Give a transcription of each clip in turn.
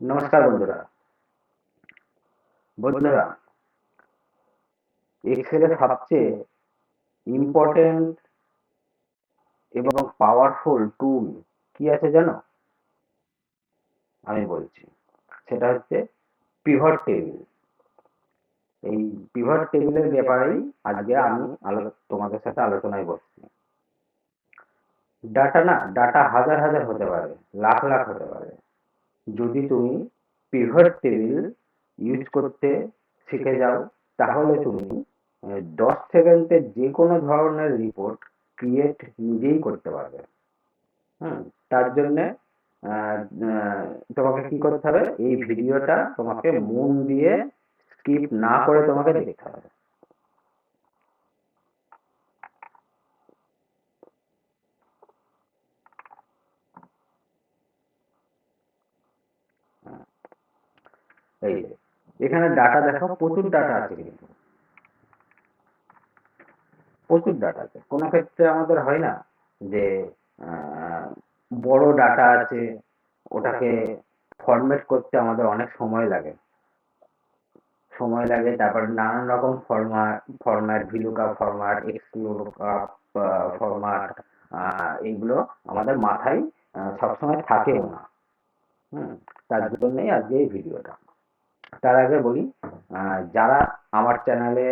নমস্কার বন্ধুরা। বন্ধুরা এক্সেলের সবচেয়ে ইম্পর্টেন্ট এবং পাওয়ারফুল টুল কি আছে জানো? আমি বলছি, সেটা হচ্ছে পিভট টেবিল এই পিভট টেবিলের ব্যাপারেই আজকে আমি তোমাদের সাথে আলোচনায় বসছি। ডাটা না ডাটা হাজার হাজার হতে পারে, লাখ লাখ হতে পারে। যদি তুমি পিভট টেবিল ইউজ করতে শিখে যাও, তাহলে তুমি দশ সেকেন্ডে যে কোনো ধরনের রিপোর্ট ক্রিয়েট নিজেই করতে পারবে। হুম, তার জন্যে তোমাকে কি করতে হবে? এই ভিডিওটা তোমাকে মন দিয়ে স্কিপ না করে তোমাকে দেখতে হবে। এই এখানে ডাটা দেখো প্রচুর ডাটা আছে কিন্তু। প্রচুর ডাটা আছে। কোনো ক্ষেত্রে আমাদের হয় না যে বড় ডাটা আছে ওটাকে ফরম্যাট করতে আমাদের অনেক সময় লাগে। সময় লাগে তারপর নানান রকম format format VLOOKUP format XLOOKUP format এইগুলো আমাদের মাথায় সবসময় থাকেও না। হুম তার জন্যই আজকে এই ভিডিওটা তার আগে বলি যারা আমার চ্যানেলে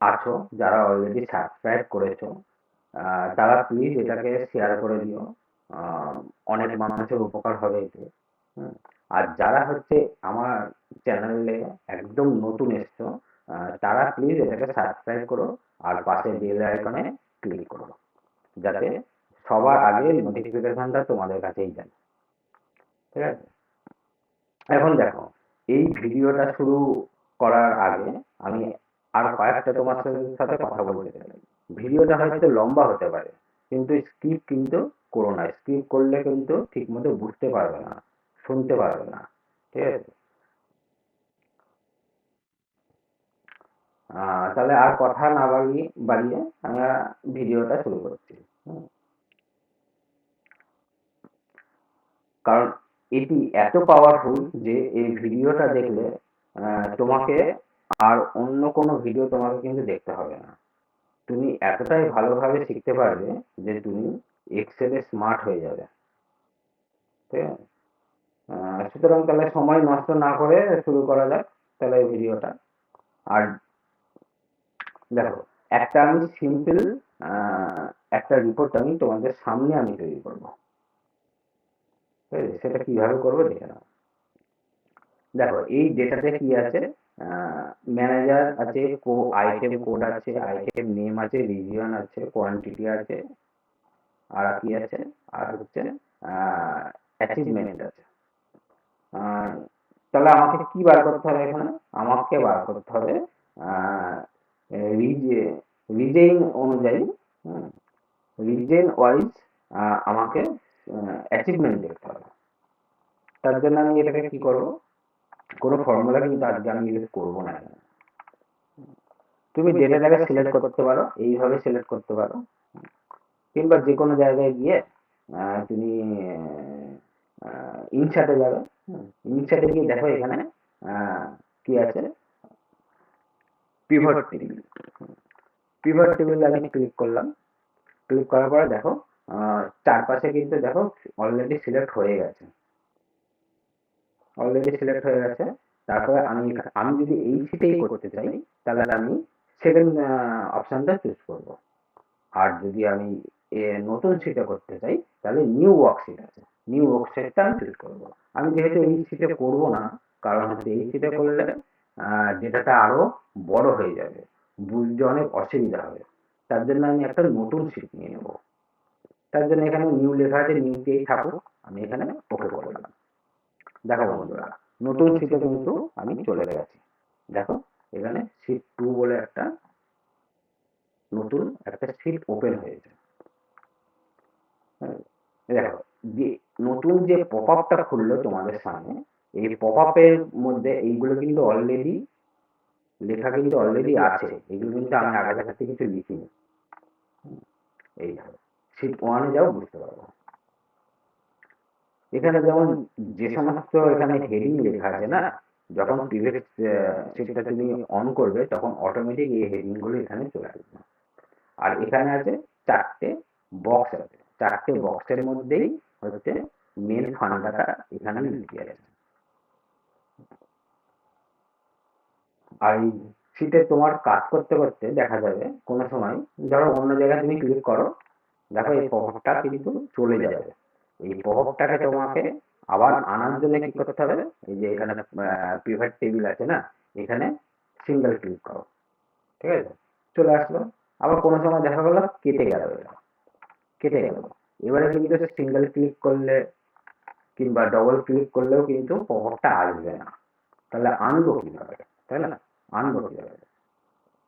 আছো, যারা অলরেডি সাবস্ক্রাইব করেছ তারা প্লিজ এটাকে শেয়ার করে দিও। অনেক মানুষের উপকার হবে এতে। আর যারা হচ্ছে আমার চ্যানেলে একদম নতুন এসছো তারা প্লিজ এটাকে সাবস্ক্রাইব করো আর পাশে বেল আইকনে ক্লিক করো। যাতে সবার আগে নোটিফিকেশনটা তোমাদের কাছেই যায়। ঠিক আছে? এখন দেখো এই ভিডিওটা শুরু করার আগে আমি আর কয়েকটা তোমার সাথে- কথা বলতে চাই। ভিডিওটা হয়তো লম্বা হতে পারে, কিন্তু স্কিপ কিন্তু করো না। স্কিপ করলে কিন্তু ঠিক মতো বুঝতে পারবে না, শুনতে পারবে না। ঠিক আছে? তাহলে আর কথা না বাড়িয়ে বাড়িয়ে আমরা ভিডিওটা শুরু করছি। কারণ এটি এত পাওয়ারফুল যে এই ভিডিওটা দেখলে তোমাকে আর অন্য কোনো ভিডিও তোমাকে কিন্তু দেখতে হবে না। তুমি এতটাই ভালোভাবে শিখতে পারবে যে তুমি এক্সেলে স্মার্ট হয়ে যাবে। ঠিক আছে? সুতরাং তাহলে সময় নষ্ট না করে শুরু করা যাক তাহলে এই ভিডিওটা। আর দেখো, একটা আমি সিম্পল একটা রিপোর্ট আমি তোমাদের সামনে আমি তৈরি করব। ঠিক আছে? সেটা কীভাবে করব দেখে নাও। দেখো, এই ডেটাতে কি আছে? ম্যানেজার আছে কো আইটেম কোড আছে আইটেম নেম আছে রিজিয়ন আছে কোয়ান্টিটি আছে, আর কি আছে? আর হচ্ছে অ্যাচিভমেন্ট আছে। তাহলে আমাকে কি বার করতে হবে এখানে? আমাকে বার করতে হবে রিজেন অনুযায়ী রিজেন ওয়াইজ আমাকে অ্যাচিভমেন্ট দেখতে তার জন্য আমি এটাকে কি করব? কোনো ফর্মুলা কিন্তু আজকে আমি ইউজ করব না। তুমি ডেটাটাকে সিলেক্ট করতে পারো এইভাবে সিলেক্ট করতে পারো। কিংবা যে কোনো জায়গায় গিয়ে তুমি ইনসার্টে যাবে। ইনসার্টে গিয়ে দেখো এখানে কি আছে? পিভট টেবিল পিভট টেবিল আমি ক্লিক করলাম। ক্লিক করার পরে দেখো চারপাশে কিন্তু দেখো অলরেডি সিলেক্ট হয়ে গেছে। অলরেডি সিলেক্ট হয়ে গেছে। তারপরে আমি আমি যদি এই সিটেই করতে চাই, তাহলে আমি সেকেন্ড অপশনটা চুজ করব। আর যদি আমি নতুন সিটে করতে চাই, তাহলে নিউ ওয়ার্কশিট আছে। নিউ ওয়ার্কশিটটা আমি চুজ করব। আমি যেহেতু এই সিটে করব না, কারণ হচ্ছে এই সিটে করলে ডেটাটা আরও বড় হয়ে যাবে, বুঝতে অনেক অসুবিধা হবে। তার জন্য আমি একটা নতুন সিট নিয়ে নেব। তার জন্য এখানে নিউ লেখা আছে নিউ দিয়েই থাকুক, আমি এখানে ওকে করলাম দেখো বন্ধুরা নতুন সিটে কিন্তু আমি চলে গেছি। দেখো এখানে সিট টু বলে একটা নতুন একটা সিট ওপেন হয়েছে। হ্যাঁ, দেখো যে নতুন যে পপ আপটা খুললো তোমাদের সামনে এই পপ আপের মধ্যে এইগুলো কিন্তু অলরেডি লেখা কিন্তু অলরেডি আছে। এগুলো কিন্তু আমি আগে থাকতে কিছু লিখিনি। এই সিট ওয়ানে যাও বুঝতে পারব। এখানে যেমন যে সমস্ত এখানে হেডিং লেখা আছে না, যখন প্রিভিয়াস সেটা তুমি অন করবে, তখন অটোমেটিক এই হেডিংগুলো এখানে চলে আসবে। আর এখানে আছে চারটে বক্স আছে। চারটে বক্সের মধ্যেই হচ্ছে মেন ফান্ডাটা এখানে লিখে আছে। আর এই শীটে তোমার কাজ করতে করতে দেখা যাবে কোনো সময় ধরো অন্য জায়গায় তুমি ক্লিক করো, দেখো এই প্রভাবটা কিন্তু চলে যাবে। এই প্রভাবটাকে তোমাকে আবার আনার জন্য কি করতে হবে? এই যে এখানে প্রিভেট টেবিল আছে না? এখানে সিঙ্গেল ক্লিক করো। ঠিক আছে? চলে আসলো। আবার কোনো সময় দেখা গেলো, কেটে গেল কেটে গেল। এবারে কিন্তু সিঙ্গেল ক্লিক করলে কিংবা ডবল ক্লিক করলেও কিন্তু প্রভাবটা আসবে না। তাহলে আনব কীভাবে? তাই না? আনব কীভাবে?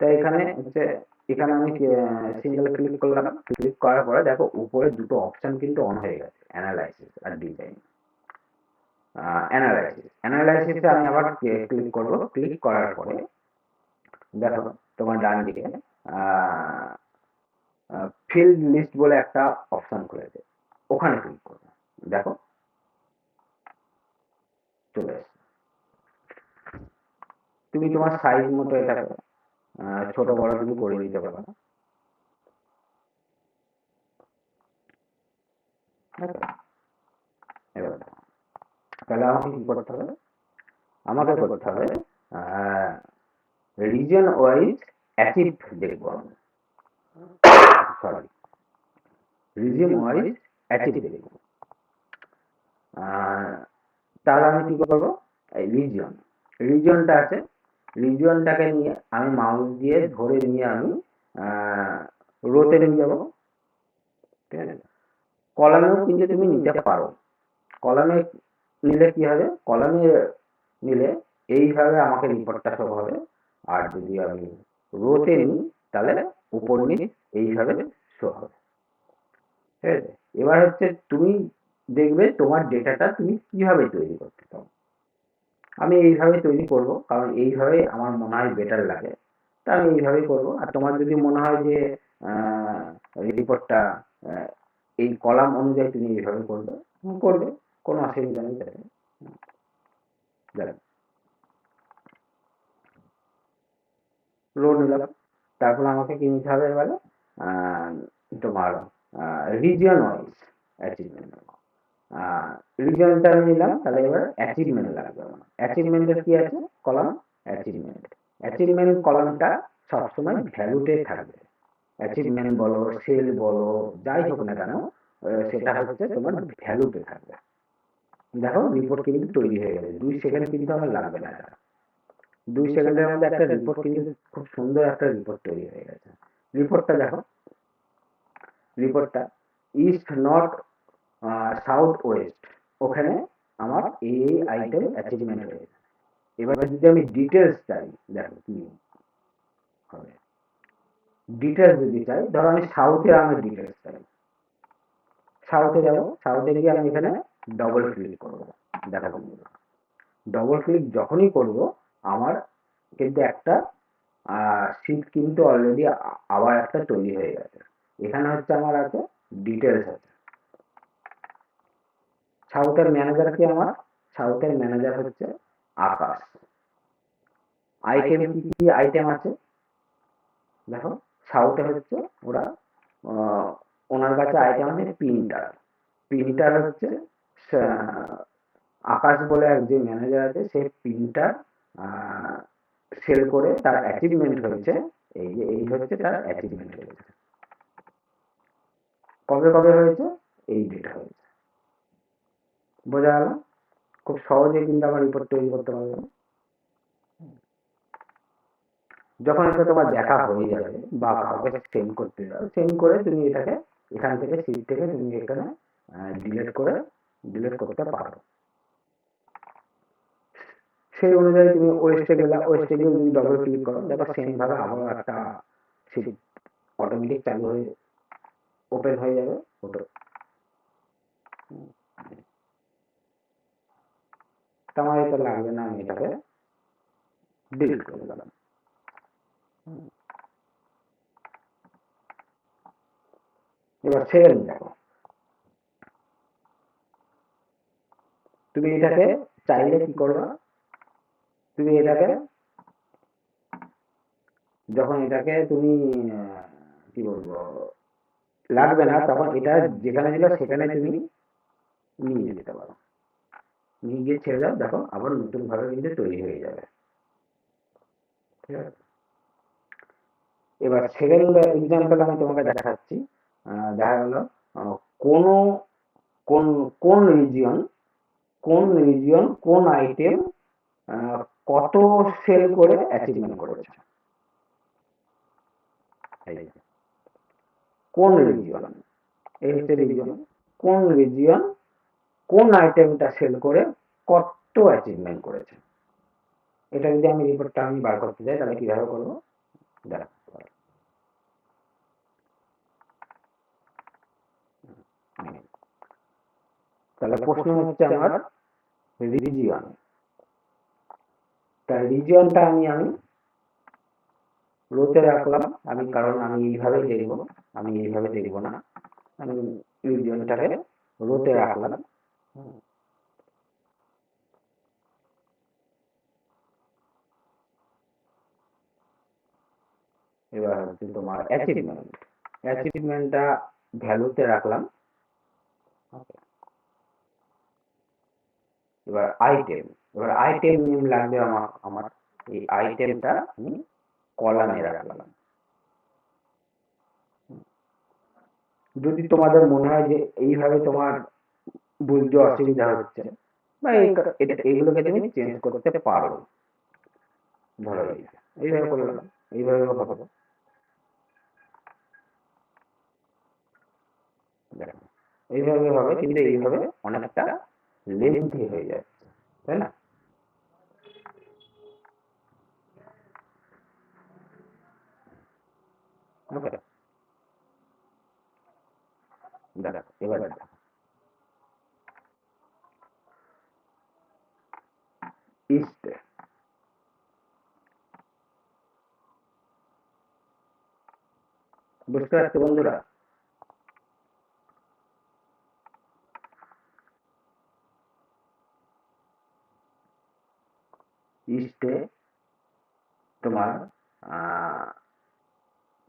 তাই এখানে হচ্ছে এখানে আমি সিঙ্গেল ক্লিক করলাম ক্লিক করার পরে দেখো উপরে দুটো অপশন কিন্তু অন হয়ে গেছে অ্যানালাইসিস আর ডিজাইন অ্যানালাইসিস অ্যানালাইসিসে আমি আবার ক্লিক করব। ক্লিক করার পরে দেখো তোমার ডান দিকে ফিল্ড লিস্ট বলে একটা অপশন খুলেছে, ওখানে ক্লিক করবে। দেখো চলে তুমি তোমার সাইজ মতো এটা ছোট বড় তুমি করে নিতে পারো। এবার, তাহলে আমাকে কি করতে হবে? আমাকে করতে হবে রিজন ওয়াইজ অ্যাচিভ দেখব সরি রিজন ওয়াইজ অ্যাচিভ দেখব। তাহলে আমি কি করব? এই রিজন রিজনটা আছে রিজনটাকে নিয়ে আমি মাউস দিয়ে ধরে নিয়ে আমি রোতে নিয়ে যাব। ঠিক আছে? কলামেও কিন্তু তুমি নিতে পারো। কলামে নিলে কি হবে? কলামে নিলে এইভাবে আমাকে রিপোর্টটা শো হবে। আর যদি আমি রোতে নিই, তাহলে উপর নিচ এইভাবে শো হবে। ঠিক আছে? এবার হচ্ছে তুমি দেখবে তোমার ডেটাটা তুমি কীভাবে তৈরি করতে চাও আমি এইভাবে তৈরি করব, কারণ এইভাবে আমার মনে হয় বেটার লাগে। তা আমি এইভাবেই করব। আর তোমার যদি মনে হয় যে রিপোর্টটা এই কলাম অনুযায়ী তুমি এইভাবে করবে করবে। কোনো অসুবিধা নেই, যাবে। রো নিলাম। তারপর আমাকে কি নিতে হবে এবারে? তোমার রিজিয়ন ওয়াইজ অ্যাচিভমেন্ট রিজনটা আমি নিলাম, তাহলে এবার অ্যাচিভমেন্ট লাগবে আমার অ্যাচিভমেন্টের কি আছে? কলাম অ্যাচিভমেন্ট অ্যাচিভমেন্ট কলামটা সবসময় ভ্যালুতে থাকবে। অ্যাচিভমেন্ট বলো সেল বলো, যাই হোক না কেন সেটা হচ্ছে তোমার ভ্যালুতে থাকবে। দেখো রিপোর্ট কিন্তু তৈরি হয়ে গেছে। দুই সেকেন্ড কিন্তু আমার লাগবে না। দুই সেকেন্ডের মধ্যে একটা রিপোর্ট কিন্তু খুব সুন্দর একটা রিপোর্ট তৈরি হয়ে গেছে। রিপোর্টটা দেখো। রিপোর্টটা ইস্ট নর্থ সাউথ ওয়েস্ট ওখানে আমার এই আইটেম অ্যাচিভমেন্ট হয়েছে এবার যদি আমি ডিটেলস চাই, দেখো কি হবে। ডিটেলস যদি চাই, ধরো আমি সাউথে আমি ডিটেলস চাই। সাউথে যাব সাউথে গিয়ে আমি এখানে ডবল ক্লিক করব। দেখো ডবল ক্লিক যখনই করব, আমার কিন্তু একটা শীট কিন্তু অলরেডি আবার একটা তৈরি হয়ে গেছে। এখানে হচ্ছে আমার আছে ডিটেলস আছে। সাউথের ম্যানেজার কি আমার? সাউথের ম্যানেজার হচ্ছে আকাশ। আইটেম কি কি আইটেম আছে? দেখো সাউথে হচ্ছে ওরা ওনার কাছে আইটেম আছে প্রিন্টার প্রিন্টার হচ্ছে আকাশ বলে এক যে ম্যানেজার আছে, সে প্রিন্টার সেল করে তার অ্যাচিভমেন্ট হয়েছে। এই যে, এই হচ্ছে তার অ্যাচিভমেন্ট হয়েছে কবে কবে হয়েছে? এই ডেট হয়েছে। বোঝা গেল? খুব সহজে কিন্তু আমার রিপোর্ট তৈরি করতে পারবে। যখন এটা তোমার দেখা হয়ে যাবে বা কাউকে সেন্ড করতে যাবে সেন্ড করে তুমি এটাকে এখান থেকে সিট থেকে তুমি এখানে ডিলিট করে ডিলিট করতে পারো। সেই অনুযায়ী তুমি ওয়েস্টে গেলে ওয়েস্টে গিয়ে তুমি ডবল ক্লিক করো, দেখো সেম ভাবে আবার একটা সিট অটোমেটিক চালু হয়ে ওপেন হয়ে যাবে ওটা তোমার এটা লাগবে না আমি এটাকে ডিলিট করে দিলাম এবার সেকেন্ড দেখো তুমি এটাকে চাইলে কি করবা তুমি এটাকে যখন এটাকে তুমি কি বলব লাগবে না তখন এটা যেখানে ছিল সেখানে তুমি নিয়ে যেতে পারো নিয়ে গিয়ে ছেড়ে দাও, দেখো আবার নতুন ভাবে কিন্তু তৈরি হয়ে যাবে। এবার সেকেন্ড এক্সাম্পল আমি তোমাকে দেখাচ্ছি। দেখা গেল কোন কোন কোন রিজিয়ন কোন রিজিয়ন কোন আইটেম কত সেল করে অ্যাচিভমেন্ট করেছে? কোন রিজিয়ন এই হচ্ছে রিজিয়ন কোন রিজিয়ন কোন আইটেমটা সেল করে কত অ্যাচিভমেন্ট করেছে। এটা যদি আমি রিপোর্টটা আমি বার করতে চাই, তাহলে কীভাবে করব? দাঁড়া। তাহলে প্রশ্ন হচ্ছে আমার রিজিয়ন তা রিজিয়নটা আমি আমি রোতে রাখলাম। আমি কারণ আমি এইভাবে দেখব, আমি এইভাবে দেখব না। আমি রিজিয়নটাকে রোতে রাখলাম। হুম। এবার হচ্ছে তোমার অ্যাচিভমেন্ট অ্যাচিভমেন্টটা ভ্যালুতে রাখলাম। এবার আইটেম এবার আইটেম নেম লাগবে আমার আমার। এই আইটেমটা আমি কলামে রাখলাম। যদি তোমাদের মনে হয় যে এইভাবে তোমার বুঝতে অসুবিধা হচ্ছে বা এই এইগুলোকে তুমি চেঞ্জ করতে পারো। ধরো এইভাবে করলাম এইভাবে হবে এইভাবে হবে কিন্তু এইভাবে অনেকটা লেন্থি হয়ে যাচ্ছে। তাই না? দেখো এবার দেখো। ইস্ট বুঝতে পারছ বন্ধুরা ইস্টে তোমার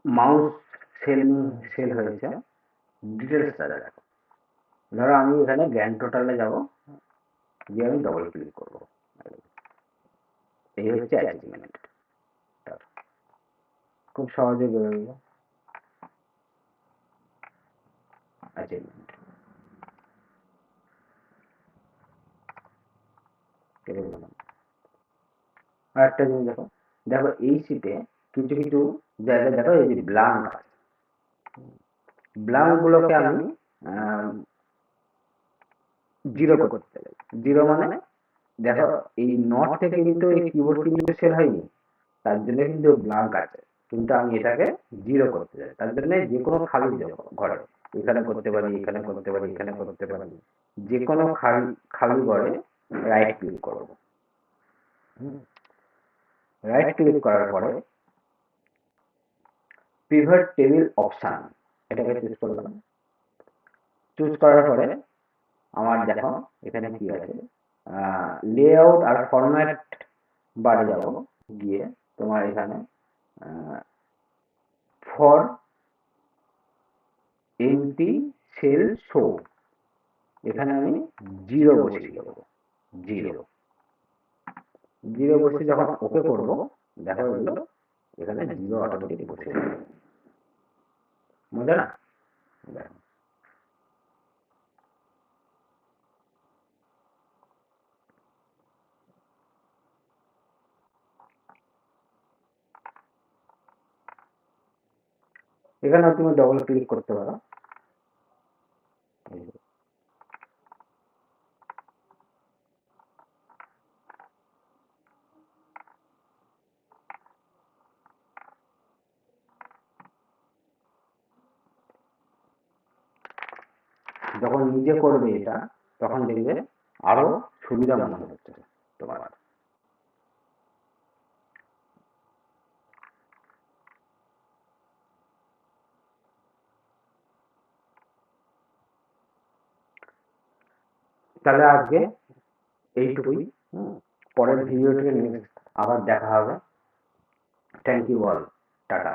মাউস সেল সেল হয়েছে। ডিটেলসটা দেখো ধরো আমি এখানে গ্র্যান্ড টোটালে যাব। গিয়ে আমি ডবল ক্লিক করব। এই হচ্ছে অ্যাচিভমেন্ট খুব সহজে বেরোবে অ্যাচিভমেন্ট আর জিনিস দেখো দেখো এই শীটে কিছু কিছু জায়গায় দেখো এই যে ব্লাঙ্ক ব্লাঙ্ক গুলোকে আমি জিরো করতে চাই। জিরো মানে দেখো, এই নট থেকে কিন্তু এই কিবোর্ড কিন্তু সেল হয়নি। তার জন্য কিন্তু ব্লাঙ্ক আছে। কিন্তু আমি এটাকে জিরো করতে চাই। তার জন্য যে কোনো খালি দেবো ঘরে। এখানে করতে পারি, এখানে করতে পারি, এখানে করতে পারি। যে কোনো খালি খালি ঘরে রাইট ক্লিক করব। রাইট ক্লিক করার পরে পিভট টেবিল অপশন এটাকে চুজ করলাম। চুজ করার পরে আমার দেখো, এখানে কি আছে? লেআউট আর ফরম্যাট বারে যাব। গিয়ে তোমার এখানে ফর এমটি সেল শো এখানে আমি জিরো বসিয়ে দেবো। জিরো জিরো বসে যখন ওকে করব, দেখা গেল এখানে জিরো অটোমেটিক বসে মজা না? দেখো। এখানে তুমি ডবল ক্লিক করতে পারো যখন নিজে করবে এটা, তখন দেখবে আরও সুবিধা মনে হচ্ছে তোমার তাহলে আজকে এইটুকুই। পরের ভিডিওতে নেক্সট আবার দেখা হবে। Thank you all tata